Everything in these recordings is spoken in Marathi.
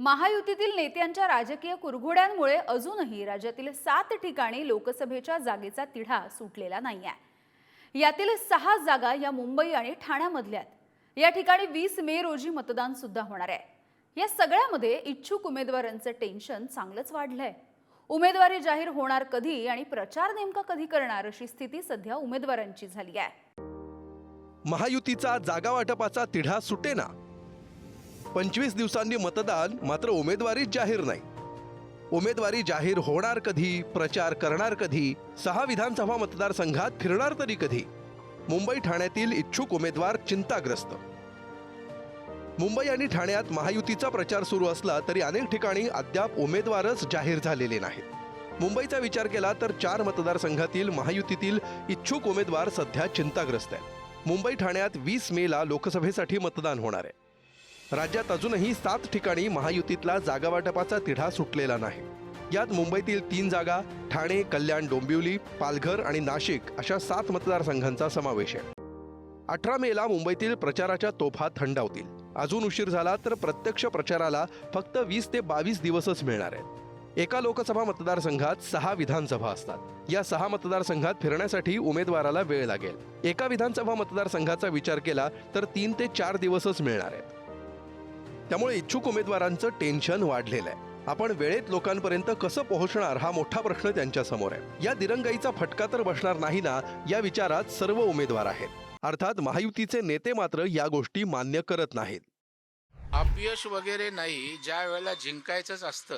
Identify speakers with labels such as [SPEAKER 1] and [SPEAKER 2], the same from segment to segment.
[SPEAKER 1] महायुतीतील नेत्यांच्या राजकीय कुरघोड्यांमुळे अजूनही राज्यातील सात ठिकाणी लोकसभेच्या जागेचा तिढा सुटलेला नाहीये. यातील सहा जागा या मुंबई आणि ठाण्यामधल्या या ठिकाणी वीस मे रोजी मतदान सुद्धा होणार आहे. या सगळ्यामध्ये इच्छुक उमेदवारांचं टेन्शन चांगलंच वाढलंय. उमेदवारी जाहीर होणार कधी आणि प्रचार नेमका कधी करणार अशी स्थिती सध्या उमेदवारांची झाली आहे.
[SPEAKER 2] महायुतीचा जागा वाटपाचा तिढा सुटेना. पंचवीस दिवसांनी मतदान मात्र उमेदवारी जाहीर नाही. उमेदवारी जाहीर होणार कधी प्रचार करणार कधी सहा विधानसभा मतदारसंघात फिरणार तरी कधी? मुंबई ठाण्यातील इच्छुक उमेदवार चिंताग्रस्त. मुंबई आणि ठाण्यात महायुतीचा प्रचार सुरू असला तरी अनेक ठिकाणी अद्याप उमेदवारच जाहीर झालेले नाहीत. मुंबईचा विचार केला तर चार मतदारसंघातील महायुतीतील इच्छुक उमेदवार सध्या चिंताग्रस्त आहेत. मुंबई ठाण्यात वीस मेला लोकसभेसाठी मतदान होणार आहे. राज्यात अजूनही सात ठिकाणी महायुतीतला जागावाटपाचा तिढा सुटलेला नाही. यात मुंबईतील तीन जागा ठाणे कल्याण डोंबिवली पालघर आणि नाशिक अशा सात मतदारसंघांचा समावेश आहे. अठरा मेला मुंबईतील प्रचाराच्या तोफा थंडावतील. अजून उशीर झाला तर प्रत्यक्ष प्रचाराला फक्त वीस ते बावीस दिवसच मिळणार आहेत. एका लोकसभा मतदारसंघात सहा विधानसभा असतात. या सहा मतदारसंघात फिरण्यासाठी उमेदवाराला वेळ लागेल. एका विधानसभा मतदारसंघाचा विचार केला तर तीन ते चार दिवसच मिळणार आहेत. त्यामुळे इच्छुक उमेदवारांचं टेन्शन वाढलेलं आहे. आपण वेळेत लोकांपर्यंत कसं पोहोचणार हा मोठा प्रश्न त्यांच्यासमोर आहे. या दिरंगाईचा फटका तर बसणार नाही ना या विचारात सर्व उमेदवार आहेत. अर्थात महायुतीचे नेते मात्र या गोष्टी मान्य करत नाहीत.
[SPEAKER 3] अपयश वगैरे नाही ज्या वेळेला जिंकायचंच असतं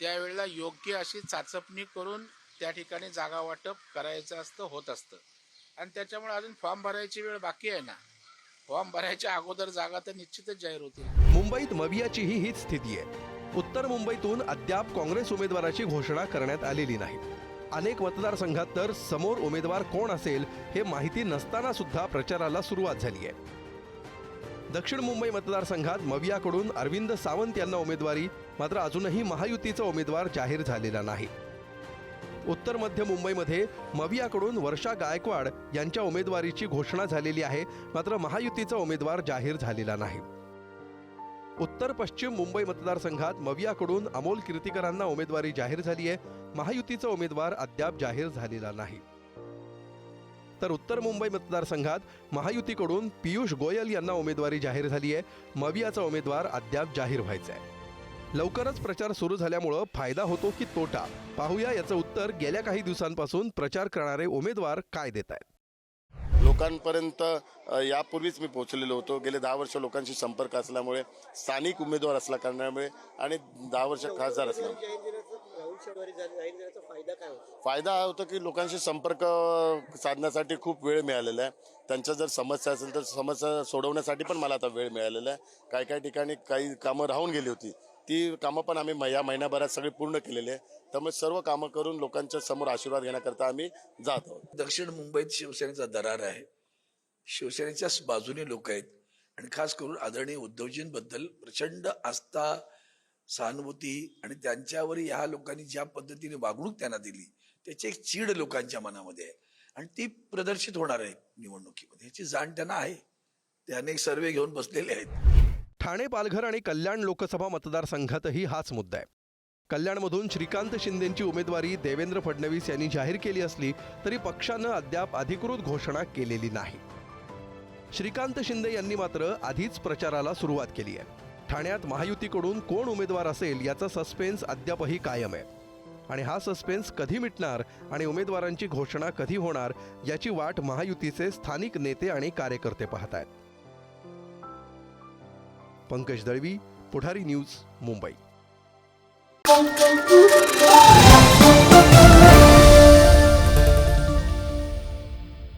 [SPEAKER 3] त्यावेळेला योग्य अशी चाचपणी करून त्या ठिकाणी जागा वाटप करायचं असतं होत असतं. आणि त्याच्यामुळे अजून फॉर्म भरायची वेळ बाकी आहे ना. फॉर्म भरायच्या अगोदर जागा तर निश्चितच जाहीर होतील.
[SPEAKER 2] मुंबईत मवियाचीही हीच स्थिती आहे. उत्तर मुंबईतून अद्याप काँग्रेस उमेदवाराची घोषणा करण्यात आलेली नाही. अनेक मतदारसंघात तर समोर उमेदवार कोण असेल हे माहिती नसताना सुद्धा प्रचाराला सुरुवात झाली आहे. दक्षिण मुंबई मतदारसंघात मवियाकडून अरविंद सावंत यांना उमेदवारी मात्र अजूनही महायुतीचा उमेदवार जाहीर झालेला नाही. उत्तर मध्य मुंबईमध्ये मवियाकडून वर्षा गायकवाड यांच्या उमेदवारीची घोषणा झालेली आहे. मात्र महायुतीचा उमेदवार जाहीर झालेला नाही. उत्तर पश्चिम मुंबई मतदारसंघात मवियाकडून अमोल कीर्तीकरांना उमेदवारी जाहीर झाली आहे. महायुतीचा उमेदवार अद्याप जाहीर झालेला नाही. तर उत्तर मुंबई मतदारसंघात महायुतीकडून पियुष गोयल यांना उमेदवारी जाहीर झाली आहे. मवियाचा उमेदवार अद्याप जाहीर व्हायचा आहे. लवकरच प्रचार सुरू झाल्यामुळं फायदा होतो की तोटा? पाहूया याचं उत्तर गेल्या काही दिवसांपासून प्रचार करणारे उमेदवार काय देत आहेत.
[SPEAKER 4] लोकांपर्यंत यापूर्वीच मी पोहोचलेलो होतो. गेले दहा वर्ष लोकांशी संपर्क असल्यामुळे स्थानिक उमेदवार असल्या कारणामुळे आणि दहा वर्ष खासदार असल्यामुळे फायदा हा होतो की लोकांशी संपर्क साधण्यासाठी खूप वेळ मिळालेला आहे. त्यांच्या जर समस्या असेल तर समस्या सोडवण्यासाठी पण मला आता वेळ मिळालेला आहे. काही काही ठिकाणी काही कामं राहून गेली होती. ती कामं पण आम्ही या महिन्याभरात सगळी पूर्ण केलेली आहे. त्यामुळे सर्व कामं करून लोकांच्या समोर आशीर्वाद घेण्याकरता आम्ही जात आहोत.
[SPEAKER 5] दक्षिण मुंबईत शिवसेनेचा दरार आहे. शिवसेनेच्याच बाजूने लोक आहेत. आणि खास करून आदरणीय उद्धवजींबद्दल प्रचंड आस्था सहानुभूती आणि त्यांच्यावर ह्या लोकांनी ज्या पद्धतीने वागणूक त्यांना दिली त्याची एक चीड लोकांच्या मनामध्ये आहे. आणि ती प्रदर्शित होणार आहे निवडणुकीमध्ये. ह्याची जाण त्यांना आहे. ते अनेक सर्वे घेऊन बसलेले आहेत.
[SPEAKER 2] ठाणे पालघर आणि कल्याण लोकसभा मतदारसंघातही हाच मुद्दा आहे. कल्याणमधून श्रीकांत शिंदेंची उमेदवारी देवेंद्र फडणवीस यांनी जाहीर केली असली तरी पक्षानं अद्याप अधिकृत घोषणा केलेली नाही. श्रीकांत शिंदे यांनी मात्र आधीच प्रचाराला सुरुवात केली आहे. ठाण्यात महायुतीकडून कोण उमेदवार असेल याचा सस्पेन्स अद्यापही कायम आहे. आणि हा सस्पेन्स कधी मिटणार आणि उमेदवारांची घोषणा कधी होणार याची वाट महायुतीचे स्थानिक नेते आणि कार्यकर्ते पाहत आहेत. पंकज दळवी पुढारी न्यूज मुंबई.